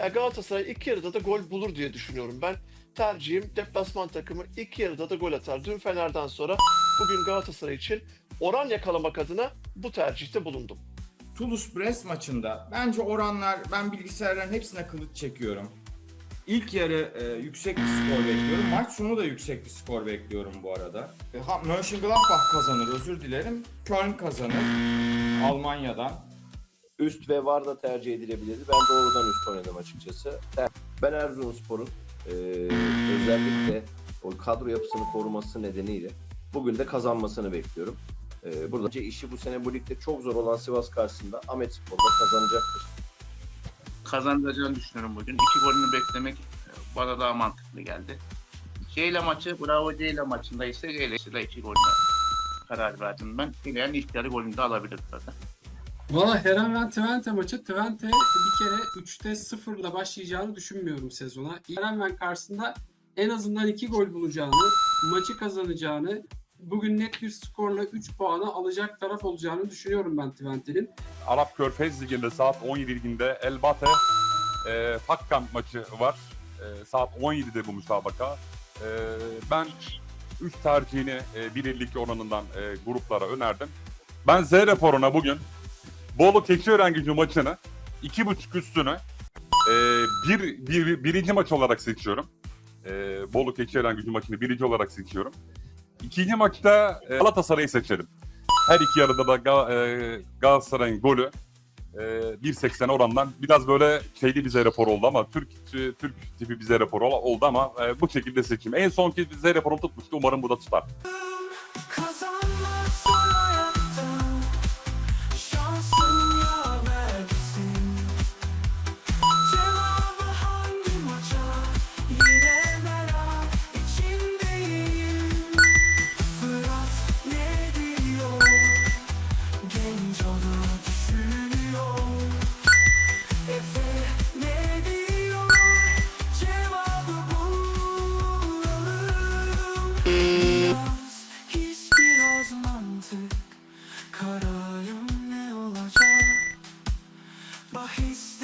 Ya Galatasaray iki yarıda da gol bulur diye düşünüyorum. Ben tercihim deplasman takımı iki yarıda da gol atar. Dün Fener'den sonra bugün Galatasaray için oran yakalamak adına bu tercihte bulundum. Toulouse-Brest maçında bence oranlar ben bilgisayarların hepsine kılıç çekiyorum. İlk yarı e, yüksek bir skor bekliyorum. Maç sonu da yüksek bir skor bekliyorum bu arada. E, ha, Mönchengladbach kazanır özür dilerim. Köln kazanır Almanya'dan. Üst ve var da tercih edilebilirdi. Ben doğrudan üst oynadım açıkçası. Ben Erzurumspor'un e, özellikle o kadro yapısını koruması nedeniyle bugün de kazanmasını bekliyorum. E, burada işi bu sene bu ligde çok zor olan Sivas karşısında Ahmet Spor'da kazanacaktır. kazanacağını düşünüyorum bugün. İki golünü beklemek e, bana daha mantıklı geldi. Şeyle maçı, Bravo Ceyla maçında ise Ceyla iki golüne karar verdim ben. İleyen ilk yarı golünü de alabilir zaten. Valla Herenven Twente maçı Twente bir kere 3'te 0 ile başlayacağını düşünmüyorum sezona. Herenven karşısında en azından 2 gol bulacağını, maçı kazanacağını, bugün net bir skorla 3 puanı alacak taraf olacağını düşünüyorum ben Twente'nin. Arap Körfez Ligi'nde saat 17 liginde Elbate e, Fakkam maçı var. E, saat 17'de bu müsabaka. E, ben üst tercihini e, 1.52 oranından e, gruplara önerdim. Ben Z raporuna bugün Bolu Keçiören gücü maçını 2.5 üstünü e, bir, bir, birinci maç olarak seçiyorum. E, Bolu Keçiören gücü maçını birinci olarak seçiyorum. İkinci maçta e, Galatasaray'ı seçelim. Her iki yarıda da Ga- e, Galatasaray'ın golü e, 1.80 orandan biraz böyle şeyli bize rapor oldu ama Türk Türk tipi bize rapor ol- oldu ama e, bu şekilde seçim. En son ki bize raporum tutmuştu. Umarım bu da tutar. Bahiste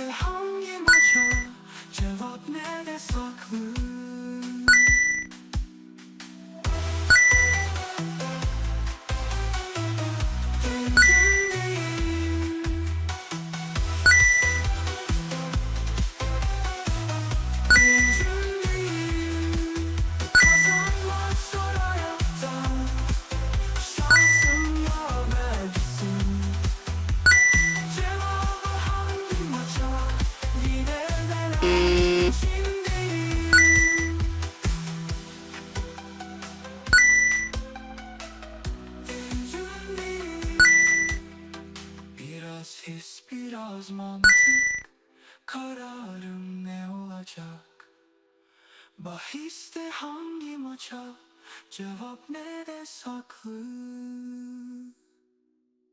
biraz mantık. Kararım ne olacak? Bahiste hangi maça? Cevap nerede saklı